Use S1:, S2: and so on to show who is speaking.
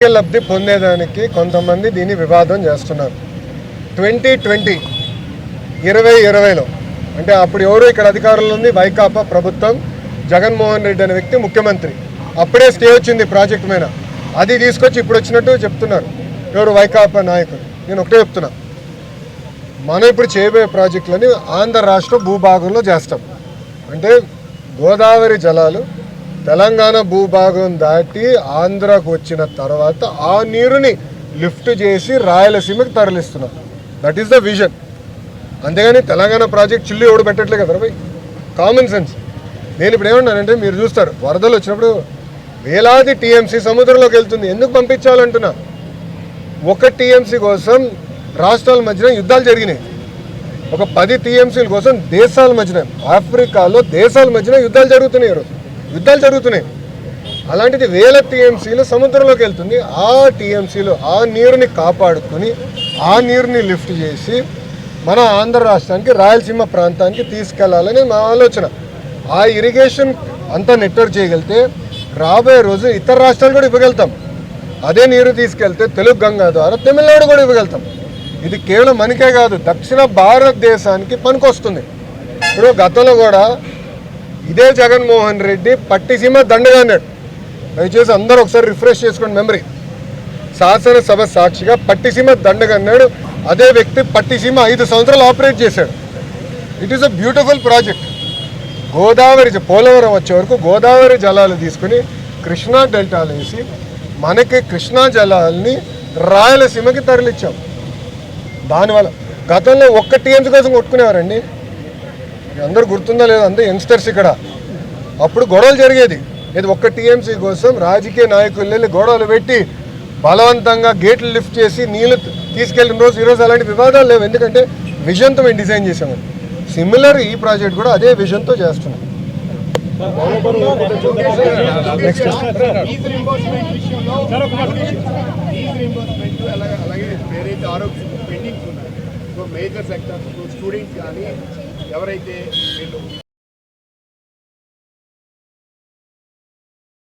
S1: రాజకీయ లబ్ధి పొందేదానికి కొంతమంది దీన్ని వివాదం చేస్తున్నారు. ట్వంటీ ట్వంటీ ఇరవై ఇరవైలో అంటే అప్పుడు ఎవరు ఇక్కడ అధికారంలో ఉంది? వైకాపా ప్రభుత్వం జగన్మోహన్ రెడ్డి అనే వ్యక్తి ముఖ్యమంత్రి. అప్పుడే స్టే వచ్చింది ప్రాజెక్ట్ మీద. అది తీసుకొచ్చి ఇప్పుడు వచ్చినట్టు చెప్తున్నారు. ఎవరు? వైకాపా నాయకులు. నేను ఒకటే చెప్తున్నా. మనం ఇప్పుడు చేయబోయే ప్రాజెక్టులని ఆంధ్ర రాష్ట్ర భూభాగంలో చేస్తాం. అంటే గోదావరి జలాలు తెలంగాణ భూభాగం దాటి ఆంధ్రాకు వచ్చిన తర్వాత ఆ నీరుని లిఫ్ట్ చేసి రాయలసీమకి తరలిస్తున్నాం దట్ ఈస్ ద విజన్ అంతేగాని తెలంగాణ ప్రాజెక్ట్ చిల్లు ఎవడు పెట్టట్లే కదా భయ్ కామన్ సెన్స్ నేను ఇప్పుడు ఏమన్నానంటే మీరు చూస్తారు వరదలు వచ్చినప్పుడు వేలాది టీఎంసీ సముద్రంలోకి వెళ్తుంది. ఎందుకు పంపించాలంటున్నా? ఒక టీఎంసీ కోసం రాష్ట్రాల మధ్యన యుద్ధాలు జరిగినాయి. ఒక పది టీఎంసీల కోసం దేశాల మధ్యన ఆఫ్రికాలో దేశాల మధ్యన యుద్ధాలు జరుగుతున్నాయి ఈరోజు. యుద్ధాలు జరుగుతున్నాయి. అలాంటిది వేల టీఎంసీలు సముద్రంలోకి వెళ్తుంది. ఆ టీఎంసీలు ఆ నీరుని కాపాడుకొని ఆ నీరుని లిఫ్ట్ చేసి మన ఆంధ్ర రాష్ట్రానికి రాయలసీమ ప్రాంతానికి తీసుకెళ్ళాలని మా ఆలోచన. ఆ ఇరిగేషన్ అంతా నెట్వర్క్ చేయగలిగితే రాబోయే రోజు ఇతర రాష్ట్రాలు కూడా ఇవ్వగలుగుతాం. అదే నీరు తీసుకెళ్తే తెలుగు గంగా ద్వారా తమిళనాడు కూడా ఇవ్వగలుగుతాం. ఇది కేవలం మనకే కాదు దక్షిణ భారతదేశానికి పనికొస్తుంది. ఇప్పుడు గతంలో కూడా ఇదే జగన్మోహన్ రెడ్డి పట్టిసీమ దండగా అన్నాడు దయచేసి అందరూ ఒకసారి రిఫ్రెష్ చేసుకోండి మెమరీ. శాసనసభ సాక్షిగా పట్టిసీమ దండగా అన్నాడు అదే వ్యక్తి పట్టిసీమ ఐదు సంవత్సరాలు ఆపరేట్ చేశాడు. It is a beautiful project Godavari Polavaram వచ్చే వరకు గోదావరి జలాలు తీసుకుని కృష్ణా డెల్టాలు వేసి మనకి కృష్ణా జలాల్ని రాయలసీమకి తరలిచ్చాం. దానివల్ల గతంలో ఒక్క టీఎంసీ కోసం కొట్టుకునేవారండి. అందరూ గుర్తుందా లేదా అంతే యంగ్స్టర్స్ ఇక్కడ. అప్పుడు గొడవలు జరిగేది. ఇది ఒక్క టీఎంసీ కోసం రాజకీయ నాయకులు వెళ్ళి గొడవలు పెట్టి బలవంతంగా గేట్లు లిఫ్ట్ చేసి నీళ్ళు తీసుకెళ్ళిన రోజు ఈరోజు అలాంటి వివాదాలు లేవు. ఎందుకంటే విజన్తో మేము డిజైన్ చేసాము సిమిలర్ ఈ ప్రాజెక్ట్ కూడా అదే విజన్తో చేస్తున్నాం. Next
S2: so major sectors students కానీ ఎవరైతే వీళ్ళు